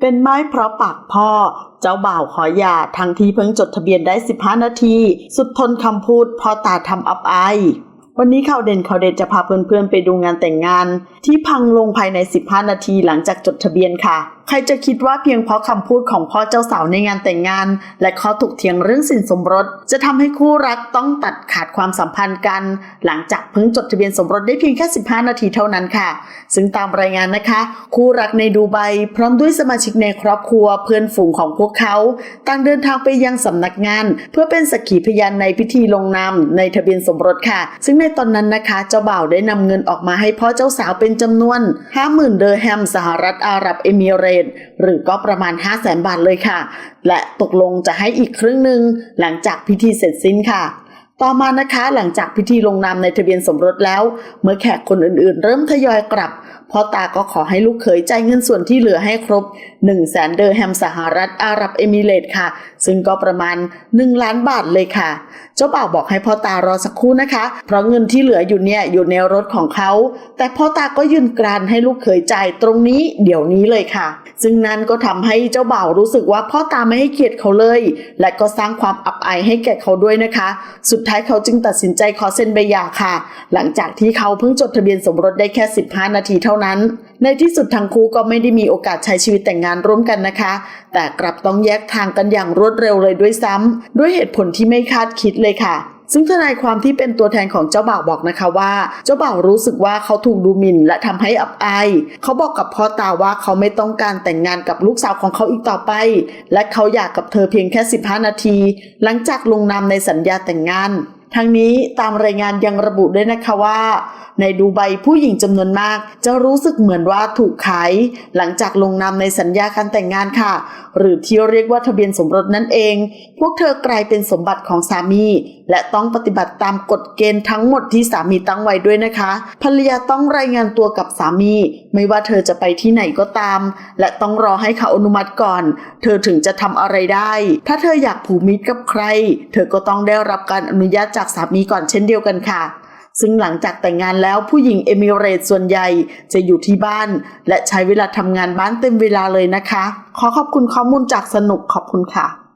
เป็นไม้เพราะปากพ่อ เจ้าบ่าวขอหย่าทั้งที่เพิ่งจดทะเบียนได้ 15 นาที สุดทนคำพูดพ่อตาทำอับอายวันนี้ข่าวเด่นข่าวเด็ดจะพาเพื่อนๆไปดูงานแต่งงาน ที่พังลงภายใน 15 นาทีหลังจากจดทะเบียนค่ะ ใครจะคิดว่าเพียงเพราะคำพูดของพ่อเจ้าสาวในงานแต่งงาน และข้อถกเถียงเรื่องสินสมรส จะทำให้คู่รักต้องตัดขาดความสัมพันธ์กัน หลังจากเพิ่งจดทะเบียนสมรสได้เพียงแค่ 15 นาทีเท่านั้นค่ะ ซึ่งตามรายงานนะคะ คู่รักในดูไบพร้อมด้วยสมาชิกในครอบครัวเพื่อนฝูงของพวกเขาต่างเดินทางไปยังสำนักงาน เพื่อเป็นสักขีพยานในพิธีลงนามในทะเบียนสมรสค่ะ ซึ่งในตอนนั้นนะคะเจ้าบ่าวได้นำเงินออกมาให้พ่อเจ้าสาวเป็นจำนวน 50,000 เดอร์แฮมสหรัฐอาหรับเอมิเรตน หรือก็ประมาณ 5 0 0แสนบาทเลยค่ะ และตกลงจะให้อีกครึ่งหนึ่งหลังจากพิธีเสร็จสิ้นค่ะ ต่อมานะคะหลังจากพิธีลงนามในทะเบียนสมรสแล้ว เมื่อแขกคนอื่นๆ เริ่มทยอยกลับพ่อตาก็ขอให้ลูกเขยจ่ายเงินส่วนที่เหลือให้ครบ 1 0 0 0 0แสนเดอร์แฮมสหรัฐอาหรับเอมิเรต์ค่ะ ซึ่งก็ประมาณ 1 ล้านบาทเลยค่ะ เจ้าบ่าวบอกให้พ่อตารอสักครู่นะคะ เพราะเงินที่เหลืออยู่เนี่ยอยู่ในรถของเขา แต่พ่อตาก็ยืนกรานให้ลูกเขยจ่ายตรงนี้เดี๋ยวนี้เลยค่ะ ซึ่งนั่นก็ทำให้เจ้าบ่าวรู้สึกว่าพ่อตาไม่ให้เกียรติเขาเลย และก็สร้างความอับอายให้แก่เขาด้วยนะคะ สุดท้ายเขาจึงตัดสินใจขอเซ็นใบหย่าค่ะ หลังจากที่เขาเพิ่งจดทะเบียนสมรสได้แค่ 15 นาทีเท่านั้น ในที่สุดทั้งคู่ก็ไม่ได้มีโอกาสใช้ชีวิตแต่งงานร่วมกันนะคะ แต่กลับต้องแยกทางกันอย่างรวดเร็วเลยด้วยซ้ำด้วยเหตุผลที่ไม่คาดคิดเลยค่ะ ซึ่งทนายความที่เป็นตัวแทนของเจ้าบ่าวบอกนะคะว่า เจ้าบ่าวรู้สึกว่าเขาถูกดูหมิ่นและทำให้อับอายเขาบอกกับพ่อตาว่าเขาไม่ต้องการแต่งงานกับลูกสาวของเขาอีกต่อไป และเขาอยากกับเธอเพียงแค่ 15 นาที หลังจากลงนามในสัญญาแต่งงาน ทั้งนี้ตามรายงานยังระบุด้วยนะคะว่า ในดูไบผู้หญิงจำนวนมาก จะรู้สึกเหมือนว่าถูกขายหลังจากลงนามในสัญญาการแต่งงานค่ะ หรือที่เรียกว่าทะเบียนสมรสนั่นเอง พวกเธอกลายเป็นสมบัติของสามี และต้องปฏิบัติตามกฎเกณฑ์ทั้งหมดที่สามีตั้งไว้ด้วยนะคะ ภรรยาต้องรายงานตัวกับสามี ไม่ว่าเธอจะไปที่ไหนก็ตาม และต้องรอให้เขาอนุมัติก่อน เธอถึงจะทำอะไรได้ ถ้าเธออยากผูกมิตรกับใคร เธอก็ต้องได้รับการอนุญาตจากสามีก่อนเช่นเดียวกันค่ะ ซึ่งหลังจากแต่งงานแล้วผู้หญิงเอมิเรตส่วนใหญ่จะอยู่ที่บ้าน และใช้เวลาทำงานบ้านเต็มเวลาเลยนะคะ ขอขอบคุณข้อมูลจากสนุกขอบคุณค่ะ